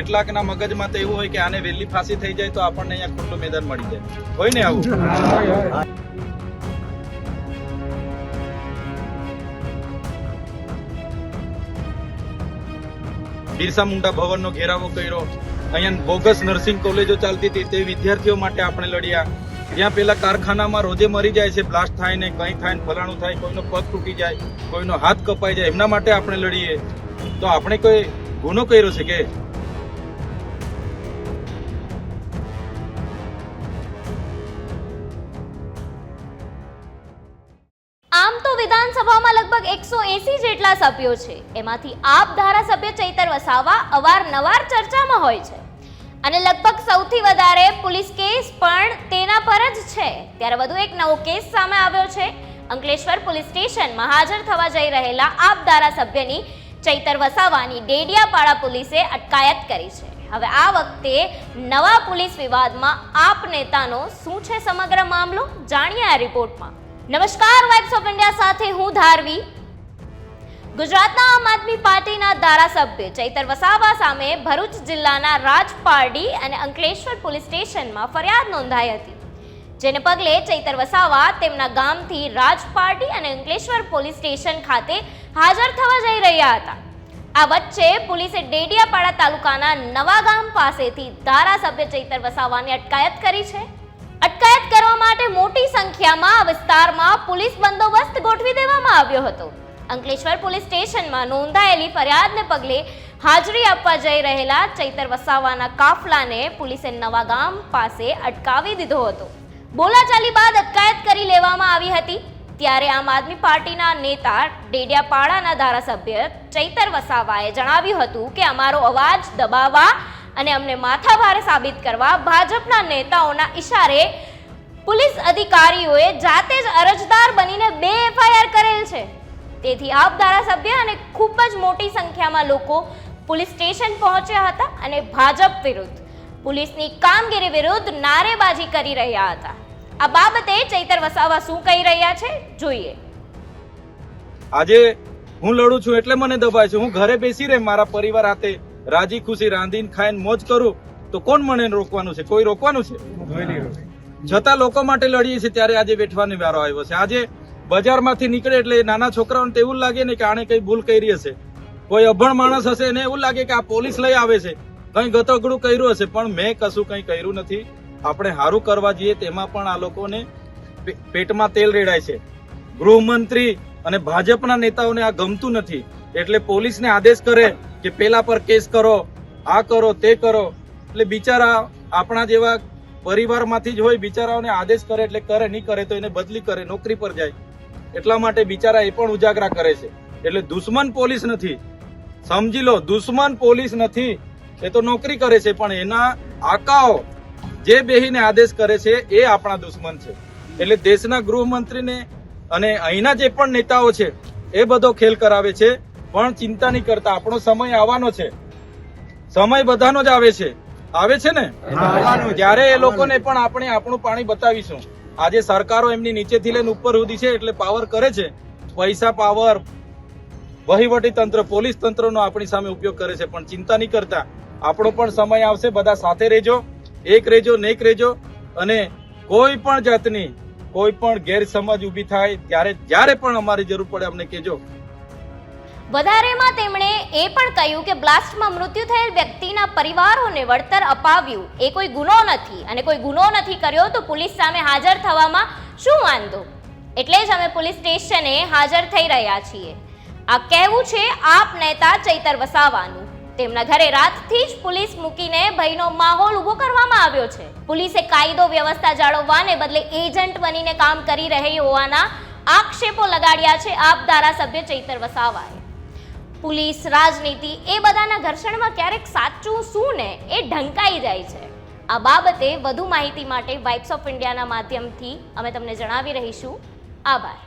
કેટલાકના મગજમાં તો એવું હોય કે આને વહેલી ફાંસી થઈ જાય તો આપણને અહીંયા ખુલ્લું મેદાન મળી જાય. હોય ને આવું? બિરસા મુંડા ભવનનો ઘેરાવો કર્યો. અહીંયા બોગસ નર્સિંગ કોલેજો ચાલતી હતી. તે વિદ્યાર્થીઓ માટે આપણે લડ્યા. જ્યાં પેલા કારખાનામાં રોજે મરી જાય છે. બ્લાસ્ટ થાય ને કંઈ થાય ને ફલાણું થાય, કોઈનો પગ તૂટી જાય, કોઈનો હાથ કપાઈ જાય, એમના માટે આપણે લડીએ. તો આપણે કોઈ ગુનો કર્યો છે કે? વિધાનસભામાં લગભગ એકસો એસી જેટલા સભ્યો છે. એમાંથી આપ ધારાસભ્ય ચૈતર વસાવા અવારનવાર ચર્ચામાં હોય છે. અને લગભગ સૌથી વધારે પોલીસ કેસ પણ તેના પર જ છે. ત્યારે વધુ એક નવો કેસ સામે આવ્યો છે. અંકલેશ્વર પોલીસ સ્ટેશનમાં હાજર થવા જઈ રહેલા આપ ધારાસભ્યની ચૈતર વસાવાની ડેડિયાપાડા પોલીસે અટકાયત કરી છે. હવે આ વખતે નવા પોલીસ વિવાદમાં આપ નેતાનો શું છે સમગ્ર મામલો? જાણીએ આ રિપોર્ટમાં. નમસ્કાર વાઇબ્સ ઓફ ઇન્ડિયા સાથે હું ધારવી. ગુજરાતના આમ આદમી પાર્ટીના ધારાસભ્ય ચૈતર વસાવા સામે ભરૂચ જિલ્લાના રાજપારડી અને અંકલેશ્વર પોલીસ સ્ટેશનમાં ફરિયાદ નોંધાઈ હતી. જેને પગલે ચૈતર વસાવા તેમના ગામથી રાજપારડી અને અંકલેશ્વર પોલીસ સ્ટેશન ખાતે હાજર થવા જઈ રહ્યા હતા. આ વચ્ચે પોલીસે ડેડિયાપાડા તાલુકાના નવા ગામ પાસેથી ધારાસભ્ય ચૈતર વસાવાની અટકાયત કરી છે. અટકાયત કરવા માટે સંખ્યામાં આ વિસ્તારમાં પોલીસ બંદોબસ્ત ગોઠવી દેવામાં આવ્યો હતો. અંકલેશ્વર પોલીસ સ્ટેશનમાં નોંધાયેલી ફરિયાદને પગલે હાજરી આપવા જઈ રહેલા ચૈતર વસાવાના કાફલાને પોલીસે નવાગામ પાસે અટકાવી દીધો હતો. બોલાચાલી બાદ અટકાયત કરી લેવામાં આવી હતી. ત્યારે આમ આદમી પાર્ટીના નેતા ડેડિયાપાડાના ધારાસભ્ય ચૈતર વસાવાએ જણાવ્યું હતું કે અમારો અવાજ દબાવવા અને અમને માથાભારે સાબિત કરવા ભાજપના નેતાઓના ઈશારે પોલીસ અધિકારીઓએ જાતે જ અરજદાર બનીને બે એફઆઈઆર કરેલ છે. તેથી આપ ધારાસભ્ય અને ખૂબ જ મોટી સંખ્યામાં લોકો પોલીસ સ્ટેશન પહોંચ્યા હતા અને ભાજપ વિરુદ્ધ પોલીસની કામગીરી વિરુદ્ધ નારેબાજી કરી રહ્યા હતા. આ બાબતે ચૈતર વસાવા શું કહી રહ્યા છે? જોઈએ. આજે હું લડું છું એટલે મને દબાય છે. હું ઘરે બેસી રહે મારા પરિવાર હાથે રાજી ખુશી રાંધીને ખાઈને મોજ કરું તો કોણ મને રોકવાનું છે? કોઈ રોકવાનું છે? છતાં લોકો માટે લડીએ છીએ ત્યારે આજે બેઠવાનો વારો આવ્યો છે. આજે બજારમાંથી નીકળે એટલે નાના છોકરાઓને તો એવું લાગે ને કે આણે કઈ ભૂલ કરી હશે. કોઈ અભણ માણસ હશે એને એવું લાગે કે આ પોલીસ લઈ આવે છે. કઈ ગતગડું કર્યું હશે, પણ મેં કશું કઈ કર્યું નથી. આપણે સારું કરવા જઈએ તેમાં પણ આ લોકોને પેટમાં તેલ રેડાય છે. ગૃહમંત્રી અને ભાજપના નેતાઓને આ ગમતું નથી. એટલે પોલીસને આદેશ કરે કે પેલા પર કેસ કરો, આ કરો, તે કરો. એટલે બિચારા આપણા જેવા પરિવારમાંથી જ હોય, બિચારાઓને આદેશ કરે એટલે કરે, નહીં કરે તો એને બદલી કરે, નોકરી પર જાય. એટલા માટે બિચારા એ પણ ઉજાગરા કરે છે. એટલે દુશ્મન પોલીસ નથી. સમજી લો, દુશ્મન પોલીસ નથી. એ તો નોકરી કરે છે, પણ એના આકાઓ જે બેહીને આદેશ કરે છે, એ આપણા દુશ્મન છે. એટલે દેશના ગૃહમંત્રીને અને અહીંના જે પણ નેતાઓ છે, એ બધો ખેલ કરાવે છે, પણ ચિંતા નહીં કરતા. આપણો સમય આવવાનો છે. સમય બધાનો જ આવે છે. આવે છે ને? જયારે એ લોકોને પણ આપણે આપણું પાણી બતાવીશું. આજે સરકારો એમની નીચેથી લઈને ઉપર સુધી છે એટલે પાવર કરે છે. પૈસા પાવર વહીવટી તંત્ર પોલીસ તંત્રનો આપણી સામે ઉપયોગ કરે છે. પણ ચિંતા નહીં કરતા. આપણો પણ સમય આવશે. બધા સાથે રહેજો. એક રહેજો નેક રહેજો. અને કોઈ પણ જાતની કોઈ પણ ગેરસમજ ઊભી થાય ત્યારે જ્યારે પણ અમારી જરૂર પડે અમને કહેજો. વધારેમાં તેમણે એ પણ કહ્યું કે બ્લાસ્ટમાં મૃત્યુ થયેલ વ્યક્તિના પરિવારોને વળતર અપાવ્યું. એ કોઈ ગુનો નથી. અને કોઈ ગુનો નથી કર્યો તો પોલીસ સામે હાજર થવામાં શું વાંધો? એટલે જ અમે પોલીસ સ્ટેશને હાજર થઈ રહ્યા છીએ. આ કહેવું છે આપ નેતા ચૈતર વસાવાનું. તેમના ઘરે રાતથી જ પોલીસ મૂકીને ભયનો માહોલ ઊભો કરવામાં આવ્યો છે. પોલીસે કાયદો વ્યવસ્થા જાળવવાને બદલે એજન્ટ બનીને કામ કરી રહી હોવાના આક્ષેપો લગાડ્યા છે આપ ધારાસભ્ય ચૈતર વસાવાએ. પોલીસ, રાજનીતિ એ બધાના ઘર્ષણમાં ક્યારેક સાચું શું ને એ ઢંકાઈ જાય છે. આ બાબતે વધુ માહિતી માટે વાઇબ્સ ઓફ ઇન્ડિયાના માધ્યમથી અમે તમને જણાવી રહીશું. આભાર.